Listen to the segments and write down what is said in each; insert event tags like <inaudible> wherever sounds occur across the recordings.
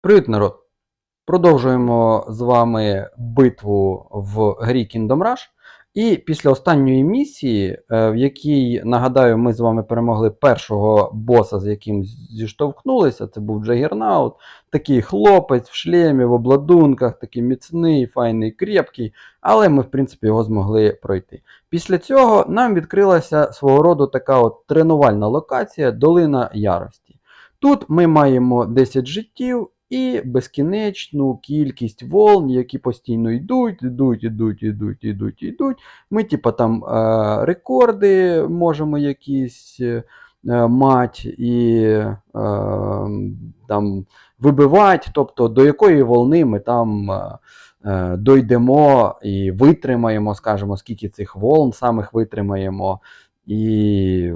Привіт, народ! Продовжуємо з вами битву в грі Kingdom Rush. І після останньої місії, е, в якій, нагадаю, ми з вами перемогли першого боса, з яким зіштовхнулися, це був Джагернаут. Такий хлопець в шлемі, в обладунках, такий міцний, файний, крепкий, але ми, в принципі, його змогли пройти. Після цього нам відкрилася свого роду така от тренувальна локація Долина Ярості. Тут ми маємо 10 життів і безкінечну кількість волн, які постійно йдуть, йдуть, йдуть, йдуть, йдуть, йдуть. Ми, типа, там е, рекорди можемо якісь е, мати і е, там вибивати, тобто до якої волни ми там. Дойдемо і витримаємо, скажімо, скільки цих волн самих витримаємо, і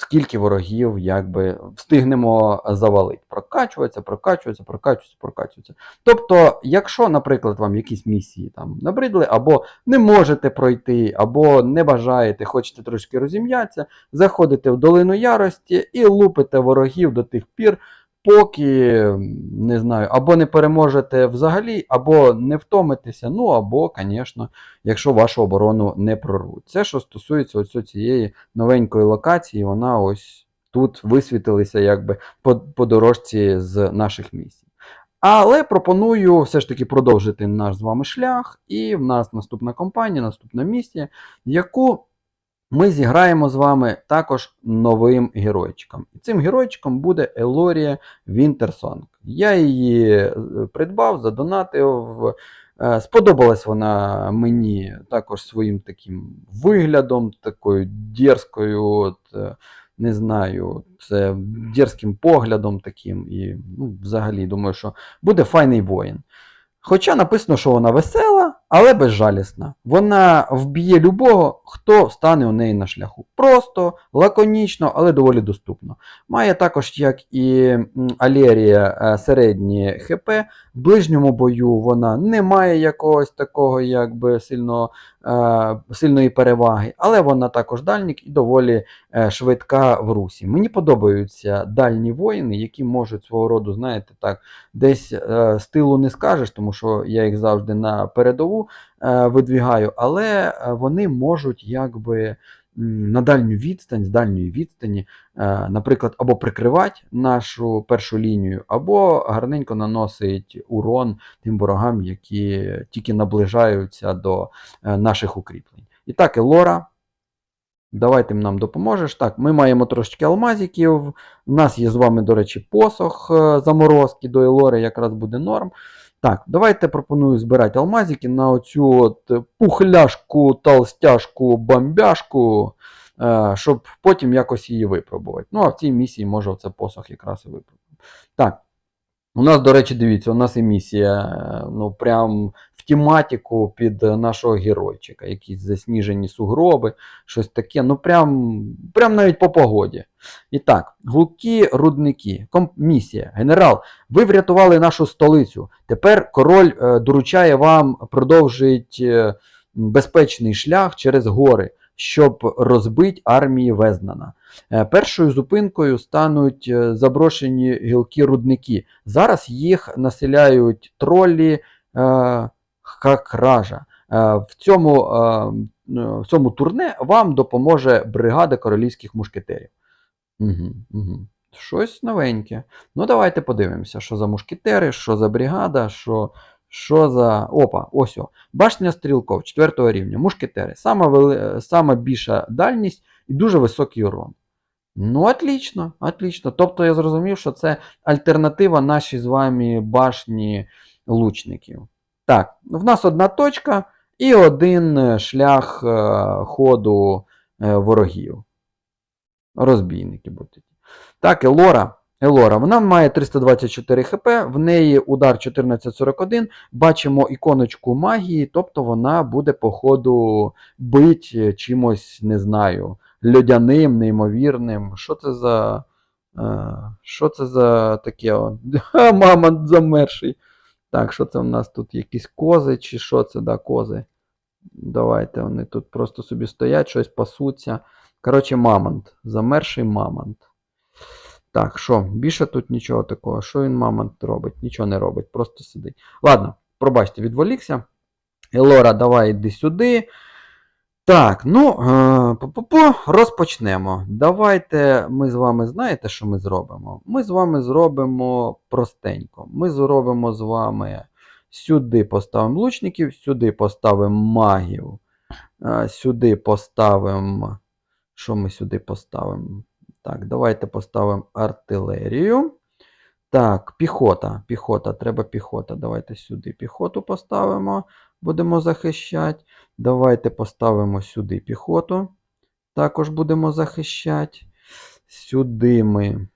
скільки ворогів якби встигнемо завалити. Прокачується, прокачується, прокачується, прокачується. Тобто, якщо, наприклад, вам якісь місії там набридли, або не можете пройти, або не бажаєте, хочете трошки розім'ятися, заходите в долину ярості і лупите ворогів до тих пір. Поки не знаю, або не переможете взагалі, або не втомитеся, ну або, звісно, якщо вашу оборону не прорвуть. Це, що стосується ось цієї новенької локації, вона ось тут висвітилася якби по, по дорожці з наших місій. Але пропоную все ж таки продовжити наш з вами шлях, і в нас наступна компанія, наступна місія, яку ми зіграємо з вами також новим геройчиком. І цим геройчиком буде Елорія Вінтерсонг. Я її е, придбав, задонатив. Е, сподобалась вона мені також своїм таким виглядом, такою дерзкою, от, е, не знаю, це дерзким поглядом таким. І ну, взагалі думаю, що буде файний воїн. Хоча написано, що вона весела, але безжалісна. Вона вб'є любого, хто стане у неї на шляху. Просто, лаконічно, але доволі доступно. Має також, як і Алерія, е, середні ХП. В ближньому бою вона не має якогось такого якби сильно, е, сильної переваги, але вона також дальнік і доволі е, швидка в русі. Мені подобаються дальні воїни, які можуть свого роду, знаєте, так, десь е, стилу не скажеш, тому що я їх завжди на передову е, видвігаю, але е, вони можуть якби. На дальню відстань, з дальньої відстані, е, наприклад, або прикривати нашу першу лінію, або гарненько наносить урон тим ворогам, які тільки наближаються до наших укріплень. І так, Елора, давай ти нам допоможеш. Так, ми маємо трошечки алмазиків. У нас є з вами, до речі, посох заморозки до Елори, якраз буде норм. Так, давайте пропоную збирати алмазики на оцю от пухляшку, толстяшку, бомбяшку, е, щоб потім якось її випробувати. Ну, а в цій місії може оце посох якраз і випробувати. Так. У нас, до речі, дивіться, у нас і місія е, ну, прям в тематику під нашого геройчика. Якісь засніжені сугроби, щось таке. Ну, прям прям навіть по погоді. І так, гулкі рудники. Комп... Місія. Генерал, ви врятували нашу столицю. Тепер король е, доручає вам продовжити е, безпечний шлях через гори, щоб розбити армії Везнана. Е, першою зупинкою стануть е, заброшені гілки рудники. Зараз їх населяють тролі е, Хакража. В, цьому, в цьому турне вам допоможе бригада королівських мушкетерів. Угу, угу. Щось новеньке. Ну, давайте подивимося, що за мушкетери, що за бригада, що. Що за. Опа, ось о. Башня стрілков 4 рівня. Мушкетери. Сама, вели... Сама більша дальність і дуже високий урон. Ну, отлично, отлично. Тобто я зрозумів, що це альтернатива нашій з вами башні лучників. Так, в нас одна точка і один шлях е, ходу е, ворогів. Розбійники будуть. Так, Елора. Елора, вона має 324 хп, в неї удар 1441. Бачимо іконочку магії, тобто вона буде, по ходу бить чимось, не знаю, льодяним, неймовірним. Що це за. е, Що це за таке? Ха, <laughs> Мама замерший. Так, що це в нас тут? Якісь кози, чи що це, да, кози? Давайте вони тут просто собі стоять, щось пасуться. Коротше, мамонт. Замерший мамонт. Так, що, більше тут нічого такого. Що він, мама, робить? Нічого не робить, просто сидить. Ладно, пробачте, відволікся. Елора, давай йди сюди. Так, ну, е, по-по-по, розпочнемо. Давайте ми з вами знаєте, що ми зробимо? Ми з вами зробимо простенько. Ми зробимо з вами сюди поставимо лучників, сюди поставимо магів, е, сюди поставимо. Що ми сюди поставимо? Так, давайте поставимо артилерію. Так, піхота. Піхота, треба піхота. Давайте сюди піхоту поставимо, будемо захищати. Давайте поставимо сюди піхоту. Також будемо захищати. Сюди ми.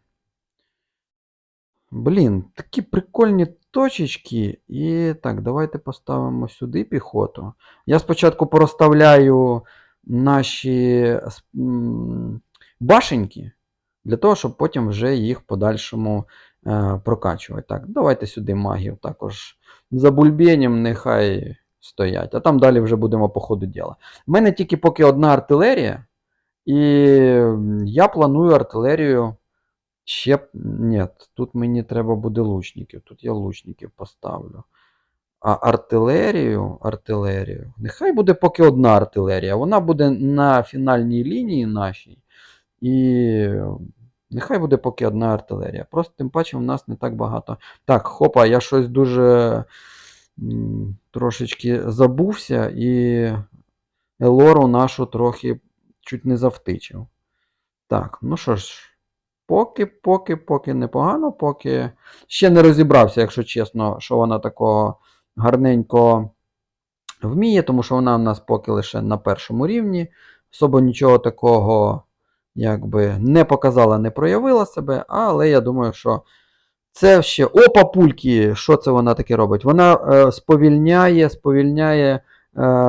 Блін, такі прикольні точечки. І так, давайте поставимо сюди піхоту. Я спочатку порозставляю наші башеньки, для того, щоб потім вже їх в подальшому е, прокачувати. Так, давайте сюди магів також за бульбенем нехай стоять. А там далі вже будемо по ходу діла. У мене тільки поки одна артилерія, і я планую артилерію ще. Ні, тут мені треба буде лучників. Тут я лучників поставлю. А артилерію, артилерію. Нехай буде поки одна артилерія. Вона буде на фінальній лінії нашій. І нехай буде поки одна артилерія. Просто тим паче в нас не так багато. Так, хопа, я щось дуже трошечки забувся і Елору нашу трохи чуть не завтичив. Так, ну що ж, поки, поки, поки непогано, поки ще не розібрався, якщо чесно, що вона такого гарненько вміє, тому що вона в нас поки лише на першому рівні. Особо нічого такого якби не показала, не проявила себе, але я думаю, що це ще. О, папульки! Що це вона таке робить? Вона е, сповільняє, сповільняє е,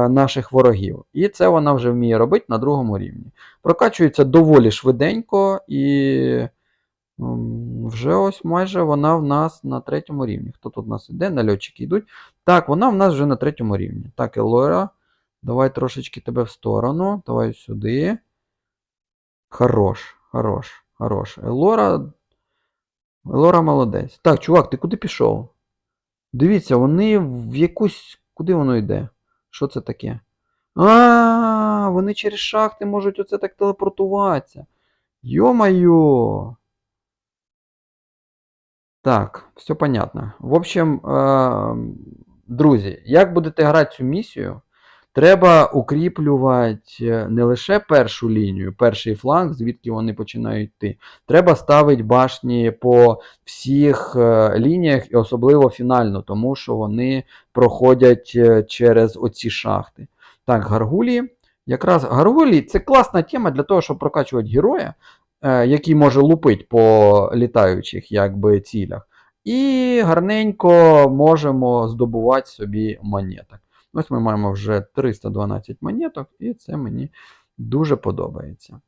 наших ворогів. І це вона вже вміє робити на другому рівні. Прокачується доволі швиденько, і вже ось майже вона в нас на третьому рівні. Хто тут у нас іде? Нальотчики йдуть. Так, вона в нас вже на третьому рівні. Так, Елора, давай трошечки тебе в сторону. Давай сюди. Хорош, хорош, хорош. Елора. Елора молодець. Так, чувак, ти куди пішов? Дивіться, вони в якусь. Куди воно йде? Що це таке? А, вони через шахти можуть оце так телепортуватися. Йо-майо. Так, все понятно. В общем, е, друзі, як будете грати цю місію, треба укріплювати е, не лише першу лінію, перший фланг, звідки вони починають йти. Треба ставити башні по всіх е, лініях, і особливо фінально, тому що вони проходять е, через оці шахти. Так, гаргулі. Якраз гаргулі це класна тема для того, щоб прокачувати героя, який може лупити по літаючих якби, цілях. І гарненько можемо здобувати собі монеток. Ось ми маємо вже 312 монеток, і це мені дуже подобається.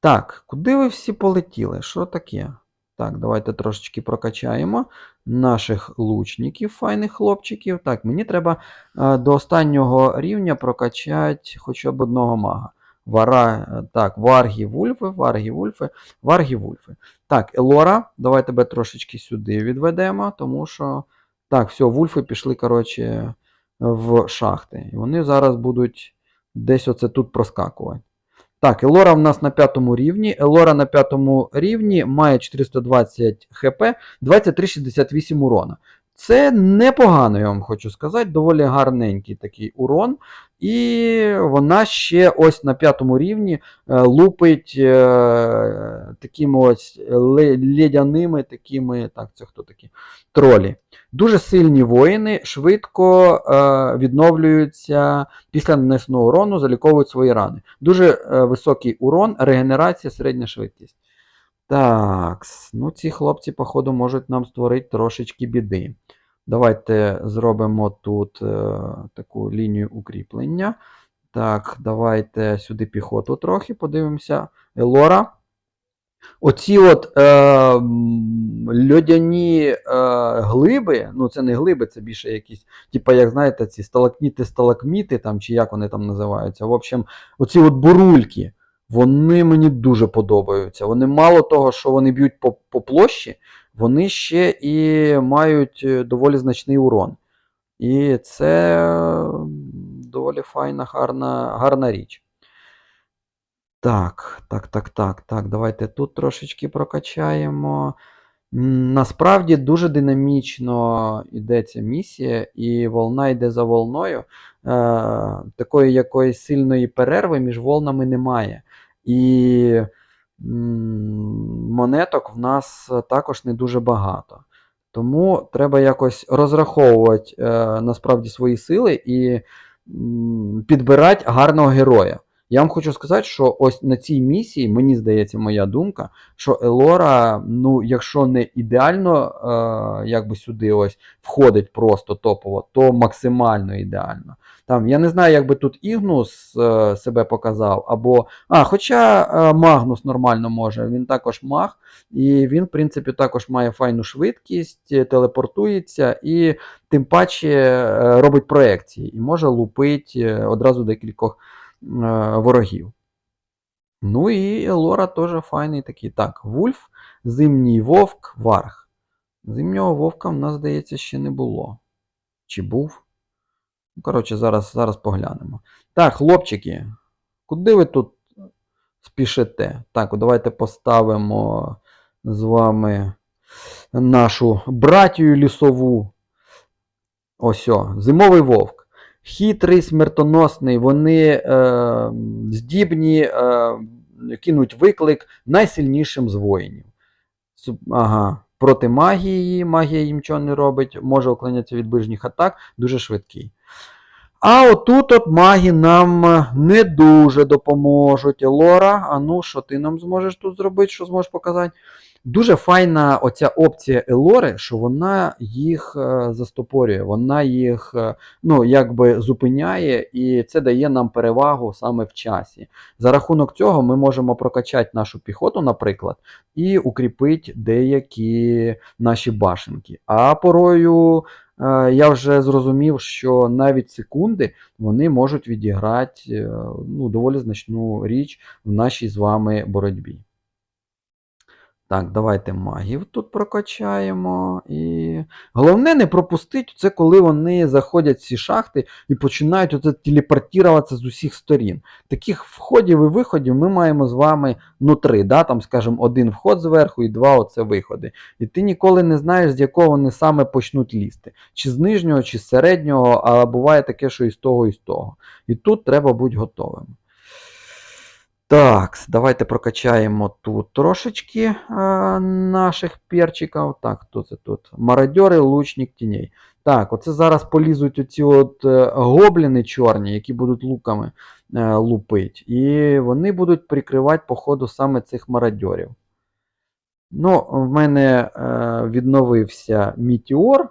Так, куди ви всі полетіли? Що таке? Так, давайте трошечки прокачаємо наших лучників, файних хлопчиків. Так, мені треба е, до останнього рівня прокачати хоча б одного мага. Вара, е, так, варгі вульфи, варгі вульфи, варгі вульфи. Так, Елора, давай тебе трошечки сюди відведемо, тому що. Так, все, вульфи пішли, коротше, в шахти. І вони зараз будуть десь оце тут проскакувати. Так, Елора в нас на п'ятому рівні. Елора на п'ятому рівні має 420 хп, 2368 урона. Це непогано, я вам хочу сказати, доволі гарненький такий урон. І вона ще ось на п'ятому рівні е, лупить е, такими ось ле- ледяними такими. Так, це хто такі? Тролі. Дуже сильні воїни, швидко е, відновлюються після нанесеного урону, заліковують свої рани. Дуже високий урон, регенерація, середня швидкість. Так, ну ці хлопці, походу, можуть нам створити трошечки біди. Давайте зробимо тут е, таку лінію укріплення. Так, давайте сюди піхоту трохи подивимося. Елора. Оці от е, льодяні е, глиби, ну це не глиби, це більше якісь, типа, як знаєте, ці сталакніти, сталакміти, там, чи як вони там називаються. В общем, оці от бурульки, Вони мені дуже подобаються. Вони мало того, що вони б'ють по, по площі, вони ще і мають е, доволі значний урон. І це доволі файна, гарна, гарна річ. Так, так, так, так, так. Давайте тут трошечки прокачаємо. Насправді дуже динамічно йде ця місія, і волна йде за волною. Е, такої якоїсь сильної перерви між волнами немає. І монеток в нас також не дуже багато. Тому треба якось розраховувати е, насправді свої сили і підбирати гарного героя. Я вам хочу сказати, що ось на цій місії, мені здається, моя думка, що Елора, ну, якщо не ідеально е, якби сюди ось входить просто топово, то максимально ідеально. Там, я не знаю, як би тут Ігнус е, себе показав, або. А, хоча е, Магнус нормально може, він також маг, і він, в принципі, також має файну швидкість, е, телепортується і тим паче е, робить проекції і може лупити е, одразу декількох е, ворогів. Ну і Лора теж файний такий. Так, Вульф, Зимній Вовк, Варг. Зимнього вовка в нас, здається, ще не було. Чи був? Коротше, зараз, зараз поглянемо. Так, хлопчики, куди ви тут спішите? Так, давайте поставимо з вами нашу братію лісову. Ось, о, зимовий вовк. Хитрий, смертоносний, вони е, здібні е, кинуть виклик найсильнішим з воїнів. Ага. Проти магії, магія їм нічого не робить, може уклонятися від ближніх атак, дуже швидкий. А отут от маги нам е, не дуже допоможуть. Лора, а ну що ти нам зможеш тут зробити, що зможеш показати? Дуже файна оця опція Елори, що вона їх е, застопорює, вона їх е, ну, якби зупиняє, і це дає нам перевагу саме в часі. За рахунок цього ми можемо прокачати нашу піхоту, наприклад, і укріпити деякі наші башенки. А порою я вже зрозумів, що навіть секунди вони можуть відіграти е, ну, доволі значну річ в нашій з вами боротьбі. Так, давайте магів тут прокачаємо. І головне не пропустити це, коли вони заходять в ці шахти і починають оце телепортуватися з усіх сторін. Таких входів і виходів ми маємо з вами ну три. Да? Там, скажімо, один вход зверху і два оце виходи. І ти ніколи не знаєш, з якого вони саме почнуть лізти. Чи з нижнього, чи з середнього, а буває таке, що і з того, і з того. І тут треба бути готовим. Так, давайте прокачаємо тут трошечки е, наших перчиків. Так, хто це тут? Мародьори, лучник тіней. Так, оце зараз полізуть оці от е, гобліни чорні, які будуть луками е, лупити. І вони будуть прикривати, походу, саме цих мародьорів. Ну, в мене е, відновився мітеор.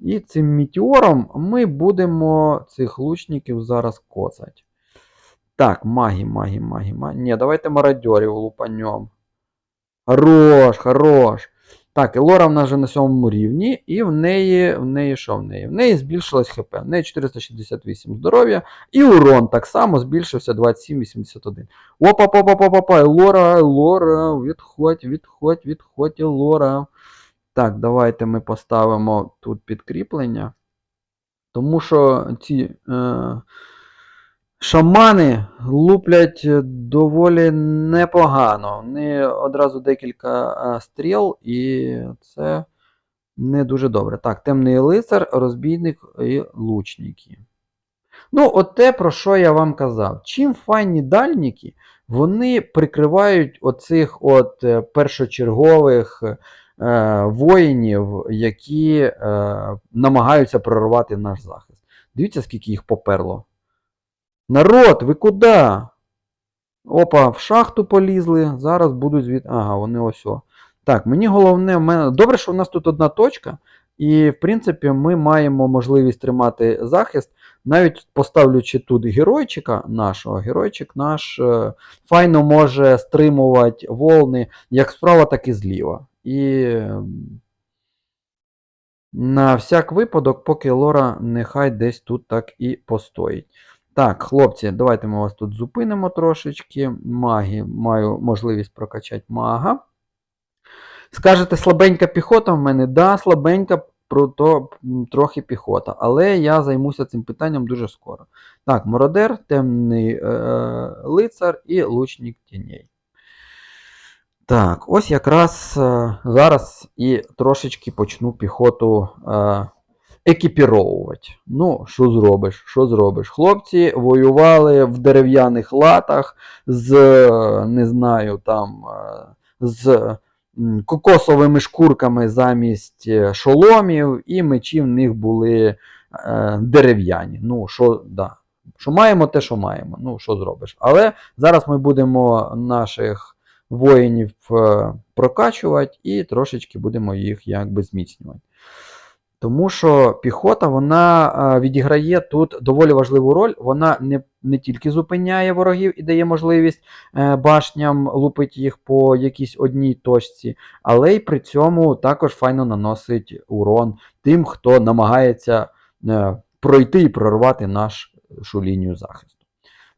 І цим мітеором ми будемо цих лучників зараз коцати. Так, маги, маги, маги, маги. Ні, давайте мародьорів лупанем. Хорош, хорош. Так, Елора в нас вже на сьомому рівні, і в неї, в неї що в неї? В неї збільшилось ХП. В неї 468 здоров'я. І урон так само збільшився 27,81. опа опа опа опа Елора, Елора, відходь, відходь, відходь, Елора. Так, давайте ми поставимо тут підкріплення. Тому що ці. Е, Шамани луплять е, доволі непогано. Вони одразу декілька стріл, і це не дуже добре. Так, темний лицар, розбійник і лучники. Ну, от те, про що я вам казав. Чим файні дальніки, вони прикривають оцих от е, першочергових е, воїнів, які е, намагаються прорвати наш захист. Дивіться, скільки їх поперло. Народ, ви куди? Опа, в шахту полізли. Зараз будуть звід. Ага, вони ось. о. Так, мені головне, в мене. Добре, що в нас тут одна точка. І, в принципі, ми маємо можливість тримати захист, навіть поставлячи тут геройчика нашого, геройчик наш е, файно може стримувати волни як справа, так і зліва. І е, на всяк випадок, поки Лора нехай десь тут так і постоїть. Так, хлопці, давайте ми вас тут зупинимо трошечки. Маги, маю можливість прокачати мага. Скажете, слабенька піхота в мене? Да, слабенька, прото трохи піхота. Але я займуся цим питанням дуже скоро. Так, Мородер, темний е- лицар і лучник тіней. Так, ось якраз е, зараз і трошечки почну піхоту е, екіпіровувати. Ну, що зробиш? Що зробиш? Хлопці воювали в дерев'яних латах з, не знаю, там, е, з кокосовими шкурками замість е, шоломів, і мечі в них були е, дерев'яні. Ну, що, да. що маємо, те, що маємо. Ну, що зробиш. Але зараз ми будемо наших воїнів е, прокачувати і трошечки будемо їх якби зміцнювати. Тому що піхота вона е, відіграє тут доволі важливу роль. Вона не, не тільки зупиняє ворогів і дає можливість е, башням лупити їх по якійсь одній точці, але й при цьому також файно наносить урон тим, хто намагається е, пройти і прорвати нашу лінію захисту.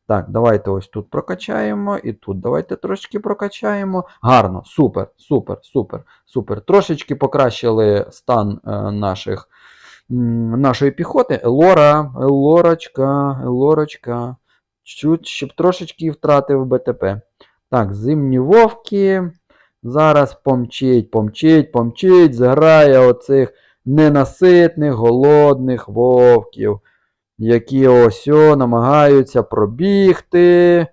Так, давайте ось тут прокачаємо, і тут давайте трошки прокачаємо. Гарно, супер, супер, супер, супер. Трошечки покращили стан е, наших, нашої піхоти. Елора, Елорочка, Елорочка. Чуть, щоб трошечки втратив БТП. Так, зимні вовки. Зараз помчить, помчить, помчить, заграє оцих ненаситних, голодних вовків які ось намагаються пробігти.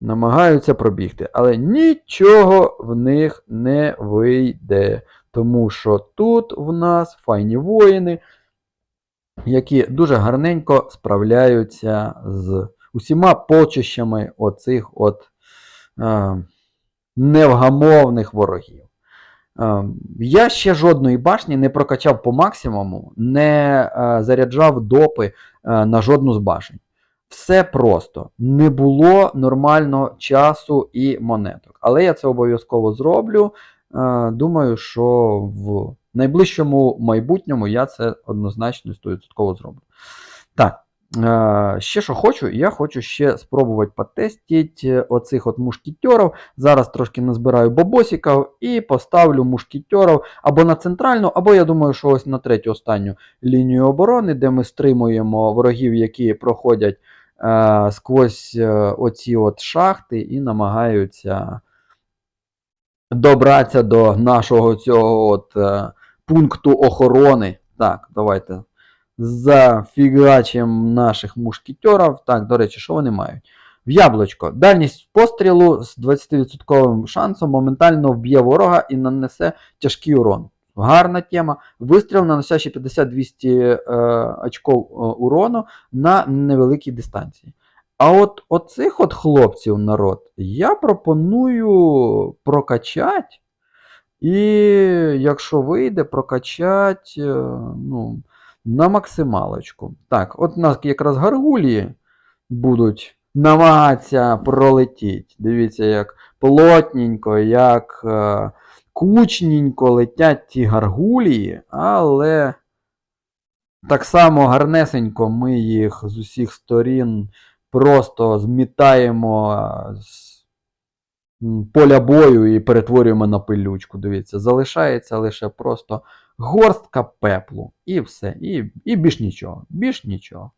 Намагаються пробігти, але нічого в них не вийде. Тому що тут в нас файні воїни, які дуже гарненько справляються з усіма почищами оцих от е, невгамовних ворогів. Е, Я ще жодної башні не прокачав по максимуму, не е, заряджав допи е, на жодну з башень. Все просто. Не було нормально часу і монеток. Але я це обов'язково зроблю. Е, Думаю, що в найближчому майбутньому я це однозначно 100% зроблю. Так. Е, Ще що хочу, я хочу ще спробувати потестити оцих от мушкетерів. Зараз трошки назбираю бабосиків і поставлю мушкетерів або на центральну, або я думаю, що ось на третю останню лінію оборони, де ми стримуємо ворогів, які проходять е, сквозь е, оці от шахти і намагаються добратися до нашого цього от, е, пункту охорони. Так, давайте зафігачимо наших мушкетерів. Так, до речі, що вони мають? В яблучко. Дальність пострілу з 20% шансом моментально вб'є ворога і нанесе тяжкий урон. Гарна тема. Вистріл наносящий 50-200 е, очков е, урону на невеликій дистанції. А от оцих от хлопців народ я пропоную прокачати. І якщо вийде, прокачати ну, на максималочку. Так, от у нас якраз гаргулії будуть намагатися пролетіти. Дивіться, як плотненько, як е, кучненько летять ті гаргулії, але так само гарнесенько ми їх з усіх сторін просто змітаємо з поля бою і перетворюємо на пилючку. Дивіться, залишається лише просто горстка пеплу. І все. І, і більш нічого. Більш нічого.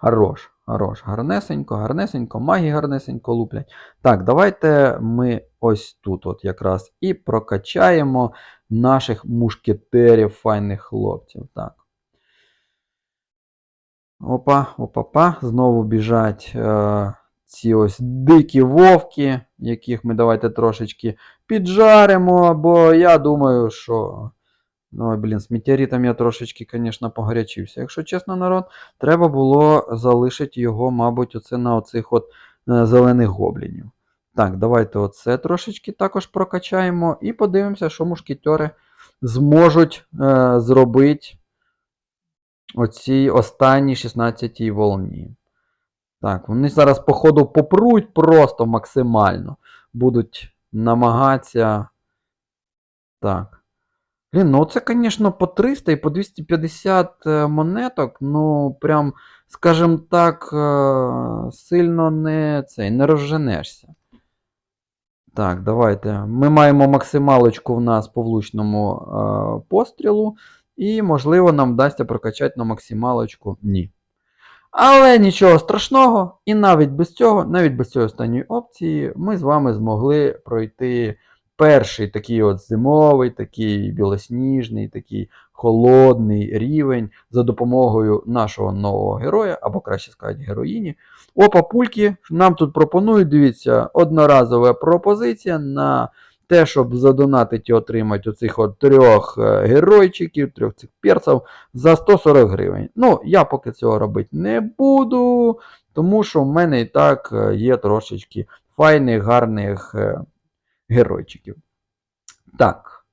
Хорош, хорош. Гарнесенько, гарнесенько, маги гарнесенько луплять. Так, давайте ми ось тут от якраз і прокачаємо наших мушкетерів, файних хлопців. Так. Опа, опа-па. Знову біжать е, ці ось дикі вовки, яких ми давайте трошечки піджаримо, бо я думаю, що. Ну, блін, з метеоритом я трошечки, звісно, погорячився. Якщо чесно, народ, треба було залишити його, мабуть, оце на оцих от е, зелених гоблінів. Так, давайте оце трошечки також прокачаємо і подивимося, що мушкетери зможуть е, зробити оцій останній 16-й волні. Так, вони зараз, походу, попруть просто максимально. Будуть намагатися. Так. Блін, ну це, звісно, по 300 і по 250 е, монеток, ну, прям, скажімо так, е, сильно не, цей, не розженешся. Так, давайте. Ми маємо максималочку в нас по влучному е, пострілу, і, можливо, нам вдасться прокачати на максималочку. Ні. Але нічого страшного, і навіть без цього, навіть без цієї останньої опції, ми з вами змогли пройти перший такий от зимовий, такий білосніжний, такий холодний рівень за допомогою нашого нового героя, або краще сказати, героїні. Опа, пульки нам тут пропонують, дивіться, одноразова пропозиція на те, щоб задонатити і отримати оцих от трьох е, геройчиків, трьох цих перців за 140 гривень. Ну, я поки цього робити не буду, тому що в мене і так е, є трошечки файних, гарних е, геройчиків. Так.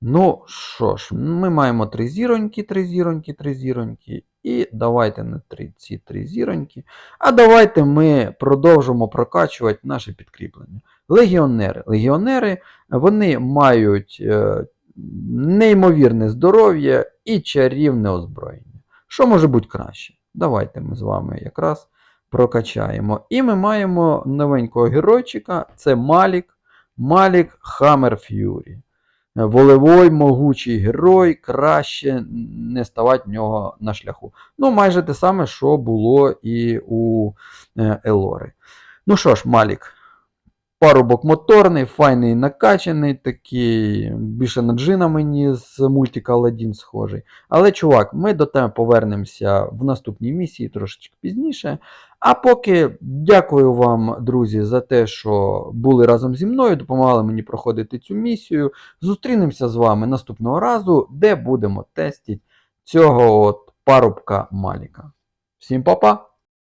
Ну що ж, ми маємо три зіроньки, три зіроньки, три зіроньки. І давайте не ці три зіроньки. А давайте ми продовжимо прокачувати наше підкріплення. Легіонери. Легіонери вони мають е, неймовірне здоров'я і чарівне озброєння. Що може бути краще? Давайте ми з вами якраз прокачаємо. І ми маємо новенького геройчика, це Малік. Малік Хаммер Ф'юрі. Волевой, могучий герой, краще не ставати в нього на шляху. Ну, майже те саме, що було і у е, Елори. Ну що ж, Малік. Парубок моторний, файний накачаний, такий, більше на джина мені з мультика Aladdin схожий. Але, чувак, ми до тебе повернемося в наступній місії трошечки пізніше. А поки дякую вам, друзі, за те, що були разом зі мною, допомагали мені проходити цю місію. Зустрінемося з вами наступного разу, де будемо тестити цього от парубка Маліка. Всім па-па!